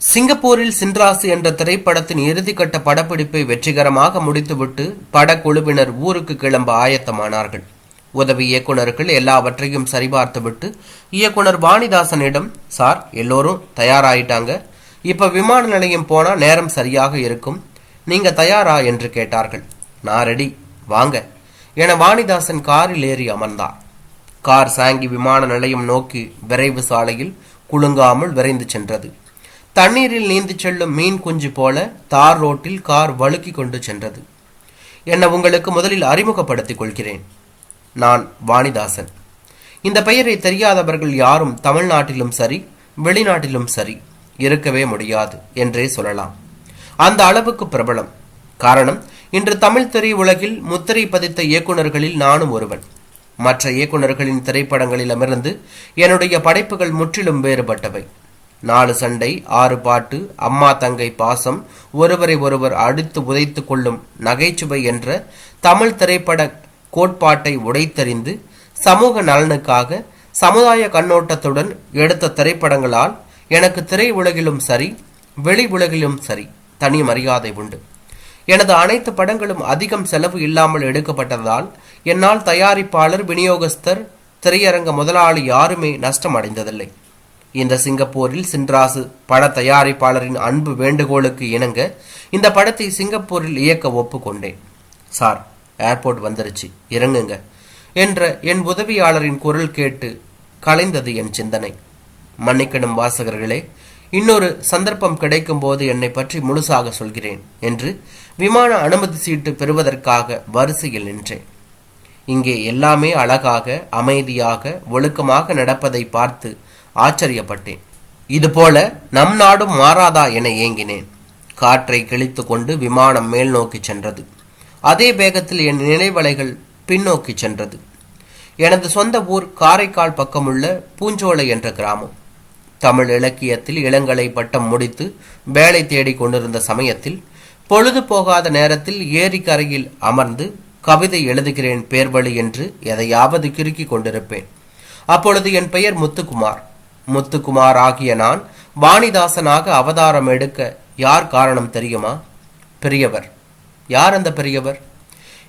சிங்கப்பூரில் சின்ராசு என்ற திரைப்படத்தின் இறுதிக்கட்ட படப்பிடிப்பை வெற்றிகரமாக முடித்துவிட்டு படக்குழுவினர் ஊருக்கு கிளம்ப ஆயத்தமானார்கள். உதவி இயக்குனர்கள் எல்லாவற்றையும் சரிபார்த்துவிட்டு இயக்குனர் வாணிதாசனிடம் சார் எல்லோரும் தயாராயிட்டாங்க. இப்ப விமான நிலையம் போனா நேரம் சரியாக இருக்கும். நீங்க தயாரா? என்று கேட்டார்கள். நான் ரெடி. வாங்க. என வாணிதாசன் காரில் ஏறி அமர்ந்தார். கார் சாங்கி விமான நிலையம் நோக்கி விரைவு சாலையில் குலுங்காமல் விரைந்து சென்றது. தண்ணீரில் நீந்து செல்லும் மீன் குஞ்சு போல தார் ரோட்டில் கார் வழுக்கி கொண்டு சென்றது. என்னை உங்களுக்கு முதலில் அறிமுகப்படுத்திக் கொள்கிறேன். நான் வாணிதாசன். இந்த பெயரை தெரியாதவர்கள் யாரும் தமிழ்நாட்டிலும் சரி வெளிநாட்டிலும் சரி இருக்கவே முடியாது என்றே சொல்லலாம். அந்த அளவுக்கு பிரபலம். காரணம் இன்று தமிழ் திரையுலகில் முத்திரை பதித்த இயக்குனர்களில் நானும் ஒருவன். மற்ற இயக்குனர்களின் திரைப்படங்களிலமிருந்து என்னுடைய படைப்புகள் முற்றிலும் வேறுபட்டவை. நாலு சண்டை ஆறு பாட்டு அம்மா தங்கை பாசம் ஒருவரை ஒருவர் அடித்து உதைத்து கொள்ளும் நகைச்சுவை என்ற தமிழ் திரைப்பட கோட்பாட்டை உடைத்தறிந்து சமூக நலனுக்காக சமுதாய கண்ணோட்டத்துடன் எடுத்த திரைப்படங்களால் எனக்கு திரை உலகிலும் சரி வெளி உலகிலும் சரி தனி மரியாதை உண்டு. எனது அனைத்து படங்களும் அதிகம் செலவு இல்லாமல் எடுக்கப்பட்டதால் என்னால் தயாரிப்பாளர் விநியோகஸ்தர் திரையரங்க முதலாளி யாருமே நஷ்டம் அடைந்ததில்லை இந்த சிங்கப்பூரில் சின்ராசு பட தயாரிப்பாளரின் அன்பு வேண்டுகோளுக்கு இணங்க இந்த படத்தை சிங்கப்பூரில் இயக்க ஒப்புக்கொண்டேன். சார் ஏர்போர்ட் வந்துருச்சு. இறங்குங்க என்ற என் உதவியாளரின் குரல் கேட்டு கலைந்தது என் சிந்தனை. மன்னிக்கணும் வாசகர்களே இன்னொரு சந்தர்ப்பம் கிடைக்கும் போது என்னை பற்றி முழுசாக சொல்கிறேன் என்று விமான அனுமதி சீட்டு பெறுவதற்காக வரிசையில் நின்றேன். இங்கே எல்லாமே அழகாக அமைதியாக ஒழுக்கமாக நடப்பதை பார்த்து ஆச்சரியப்பட்டேன். இதுபோல நம் நாடும் மாறாதா என ஏங்கினேன். காற்றை கிழித்து கொண்டு விமானம் மேல் நோக்கி சென்றது. அதே வேகத்தில் என் நினைவலைகள் பின்னோக்கி சென்றது. எனது சொந்த ஊர் காரைக்கால் பக்கமுள்ள பூஞ்சோலை என்ற கிராமம். தமிழ் இலக்கியத்தில் இளங்கலை பட்டம் முடித்து வேலை தேடிக் கொண்டிருந்த சமயத்தில் பொழுது போகாத நேரத்தில் ஏரிக்கரையில் அமர்ந்து கவிதை எழுதுகிறேன் பேர்வழி என்று எதையாவது கிறுக்கி கொண்டிருப்பேன். அப்பொழுது என் பெயர் முத்துக்குமார். முத்துக்குமார் ஆகிய நான் வாணிதாசனாக அவதாரம் எடுக்க யார் காரணம் தெரியுமா? பெரியவர். யார் அந்த பெரியவர்?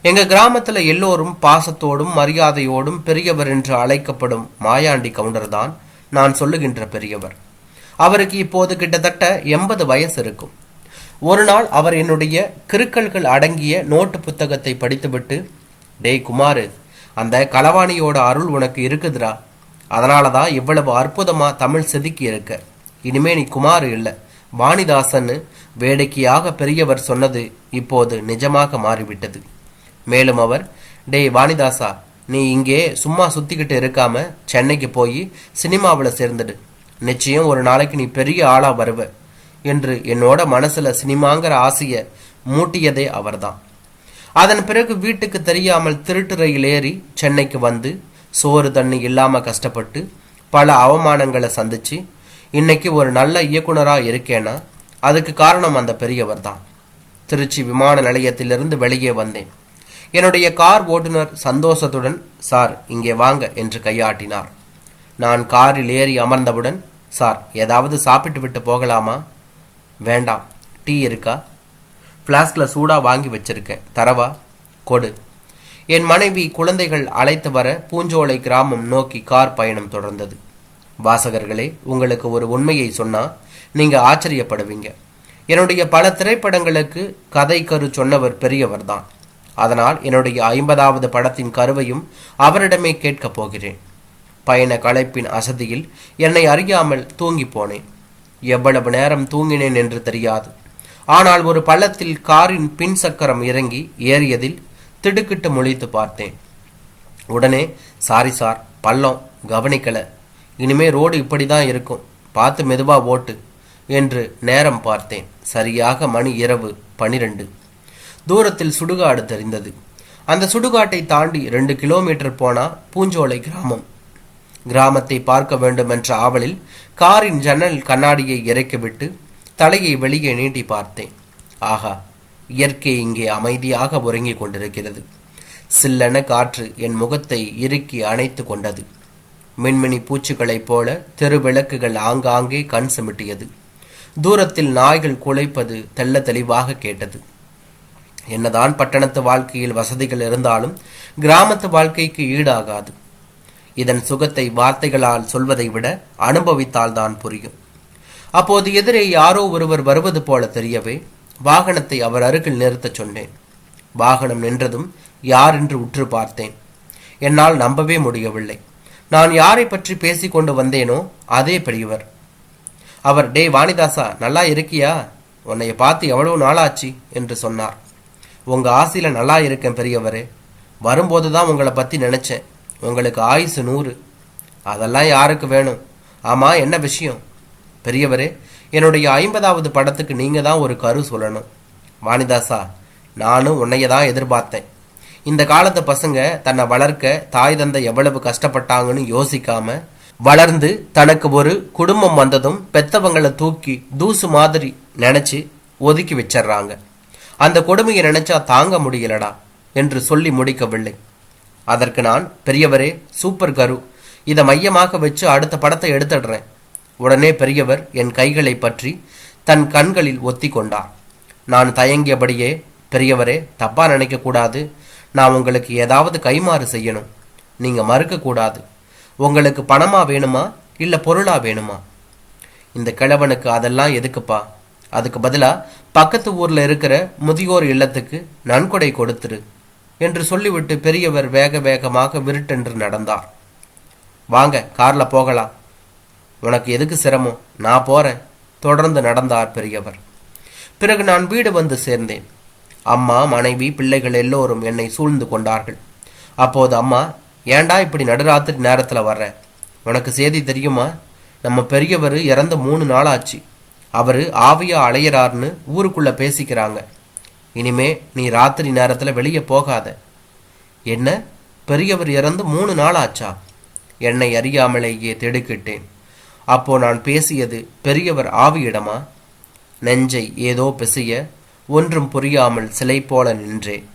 எங்க கிராமத்துல எல்லோரும் பாசத்தோடும் மரியாதையோடும் பெரியவர் என்று அழைக்கப்படும் மாயாண்டி கவுண்டர் தான் நான் சொல்லுகின்ற பெரியவர். அவருக்கு இப்போது கிட்டத்தட்ட எண்பது வயசு இருக்கும். ஒரு நாள் அவர் என்னுடைய கிருக்கல்கள் அடங்கிய நோட்டு புத்தகத்தை படித்துவிட்டு டேய் குமாரு அந்த களவாணியோட அருள் உனக்கு இருக்குதுடா. அதனால தான் இவ்வளவு அற்புதமாக தமிழ் செதுக்கி இருக்க. இனிமே நீ குமார் இல்லை. வாணிதாசன்னு வேடிக்கையாக பெரியவர் சொன்னது இப்போது நிஜமாக மாறிவிட்டது. மேலும் அவர் டேய் வாணிதாசா நீ இங்கே சும்மா சுத்திக்கிட்டு இருக்காம சென்னைக்கு போய் சினிமாவில் சேர்ந்துடு. நிச்சயம் ஒரு நாளைக்கு நீ பெரிய ஆளா வருவ என்று என்னோட மனசுல சினிமாங்கிற ஆசைய மூட்டியதே அவர்தான். அதன் பிறகு வீட்டுக்கு தெரியாமல் திருட்டு ரயில் ஏறி சென்னைக்கு வந்து சோறு தண்ணி இல்லாமல் கஷ்டப்பட்டு பல அவமானங்களை சந்திச்சு இன்னைக்கு ஒரு நல்ல இயக்குனராக இருக்கேன்னா அதுக்கு காரணம் அந்த பெரியவர் தான். திருச்சி விமான நிலையத்திலிருந்து வெளியே வந்தேன். என்னுடைய கார் ஓட்டுநர் சந்தோஷத்துடன் சார் இங்கே வாங்க என்று கையாட்டினார். நான் காரில் ஏறி அமர்ந்தவுடன் சார் ஏதாவது சாப்பிட்டு விட்டு போகலாமா? வேண்டாம். டீ இருக்கா? ஃப்ளாஸ்கில் சூடாக வாங்கி வச்சிருக்கேன். தரவா? கொடு. என் மனைவி குழந்தைகள் அழைத்து வர பூஞ்சோலை கிராமம் நோக்கி கார் பயணம் தொடர்ந்தது. வாசகர்களே உங்களுக்கு ஒரு உண்மையை சொன்னா நீங்க ஆச்சரியப்படுவீங்க. என்னுடைய பல திரைப்படங்களுக்கு கதை கரு சொன்னவர் பெரியவர் தான் அதனால் என்னுடைய ஐம்பதாவது படத்தின் கருவையும் அவரிடமே கேட்கப் போகிறேன். பயண களைப்பின் அசதியில் என்னை அறியாமல் தூங்கி போனேன். எவ்வளவு நேரம் தூங்கினேன் என்று தெரியாது. ஆனால் ஒரு பள்ளத்தில் காரின் பின் சக்கரம் இறங்கி ஏறியதில் திடுக்கிட்டு முழித்து பார்த்தேன். உடனே சாரி சார் பள்ளம் கவனிக்கல. இனிமே ரோடு இப்படி தான் இருக்கும். பார்த்து மெதுவாக ஓட்டு என்று நேரம் பார்த்தேன். சரியாக மணி இரவு பனிரெண்டு. தூரத்தில் சுடுகாடு தெரிந்தது. அந்த சுடுகாட்டை தாண்டி ரெண்டு கிலோமீட்டர் போனால் பூஞ்சோலை கிராமம். கிராமத்தை பார்க்க வேண்டும் என்ற ஆவலில் காரின் ஜன்னல் கண்ணாடியை இறக்கிவிட்டு தலையை வெளியே நீட்டி பார்த்தேன். ஆஹா இயற்கை இங்கே அமைதியாக உறங்கிக் கொண்டிருக்கிறது. சில்லென காற்று என் முகத்தை இறுக்கி அணைத்து கொண்டது. மின்மினி பூச்சிகளைப் போல தெரு விளக்குகள் ஆங்காங்கே கண் சிமிட்டியது. தூரத்தில் நாய்கள் குலைப்பது தெள்ள தெளிவாக கேட்டது. என்னதான் பட்டணத்து வாழ்க்கையில் வசதிகள் இருந்தாலும் கிராமத்து வாழ்க்கைக்கு ஈடாகாது. இதன் சுகத்தை வார்த்தைகளால் சொல்வதை விட அனுபவித்தால் தான் புரியும். அப்போது எதிரே யாரோ ஒருவர் வருவது போல தெரியவே வாகனத்தை அவர் அருகில் நிறுத்தச் சொன்னேன். வாகனம் நின்றதும் யார் என்று உற்று பார்த்தேன். என்னால் நம்பவே முடியவில்லை. நான் யாரை பற்றி பேசிக்கொண்டு வந்தேனோ அதே பெரியவர். அவர் டே வாணிதாசா நல்லா இருக்கியா? உன்னைய பார்த்து எவ்வளவு நாளாச்சு? என்று சொன்னார். உங்க ஆசையில நல்லா இருக்கேன் பெரியவரே. வரும்போது தான் உங்களை பத்தி நினைச்சேன். உங்களுக்கு ஆயுசு நூறு. அதெல்லாம் யாருக்கு வேணும்? ஆமா என்ன விஷயம்? பெரியவரே என்னுடைய ஐம்பதாவது படத்துக்கு நீங்கள் தான் ஒரு கரு சொல்லணும். வாணிதாசா நானும் உன்னைய தான் எதிர்பார்த்தேன். இந்த காலத்து பசங்க தன்னை வளர்க்க தாய் தந்தை எவ்வளவு கஷ்டப்பட்டாங்கன்னு யோசிக்காம வளர்ந்து தனக்கு ஒரு குடும்பம் வந்ததும் பெத்தவங்களை தூக்கி தூசு மாதிரி நினைச்சு ஒதுக்கி வச்சிடுறாங்க. அந்த கொடுமையை நினைச்சா தாங்க முடியலடா என்று சொல்லி முடிக்கவில்லை. அதற்கு நான் பெரியவரே சூப்பர் கரு. இதை மையமாக வச்சு அடுத்த படத்தை எடுத்துடுறேன். உடனே பெரியவர் என் கைகளை பற்றி தன் கண்களில் ஒத்தி கொண்டார் நான் தயங்கியபடியே பெரியவரே தப்பா நினைக்கக்கூடாது நான் உங்களுக்கு ஏதாவது கைமாறு செய்யணும். நீங்க மறுக்கக்கூடாது உங்களுக்கு பணமா வேணுமா இல்ல பொருளா வேணுமா? இந்த கிழவனுக்கு அதெல்லாம் எதுக்குப்பா? அதுக்கு பதிலா பக்கத்து ஊர்ல இருக்கிற முதியோர் இல்லத்துக்கு நன்கொடை கொடுத்துரு என்று சொல்லிவிட்டு பெரியவர் வேக வேகமாக விருட்டென்று நடந்தார். வாங்க கார்ல போகலாம். உனக்கு எதுக்கு சிரமம்? நான் போறேன். தொடர்ந்து நடந்தார் பெரியவர். பிறகு நான் வீடு வந்து சேர்ந்தேன். அம்மா மனைவி பிள்ளைகள் எல்லோரும் என்னை சூழ்ந்து கொண்டார்கள். அப்போது அம்மா ஏன்டா இப்படி நடுராத்திரி நேரத்தில் வர்ற? உனக்கு செய்தி தெரியுமா? நம்ம பெரியவர் இறந்த மூணு நாள் ஆச்சு அவர் ஆவியா அலையிறார்னு ஊருக்குள்ளே பேசிக்கிறாங்க. இனிமே நீ ராத்திரி நேரத்தில் வெளியே போகாத. என்ன? பெரியவர் இறந்து மூணு நாள் ஆச்சா என்னை அறியாமலேயே திடுக்கிட்டேன். அப்போ நான் பேசியது பெரியவர் ஆவியிடமா? நெஞ்சை ஏதோ பிசைய ஒன்றும் புரியாமல் சிலை போல நின்றேன்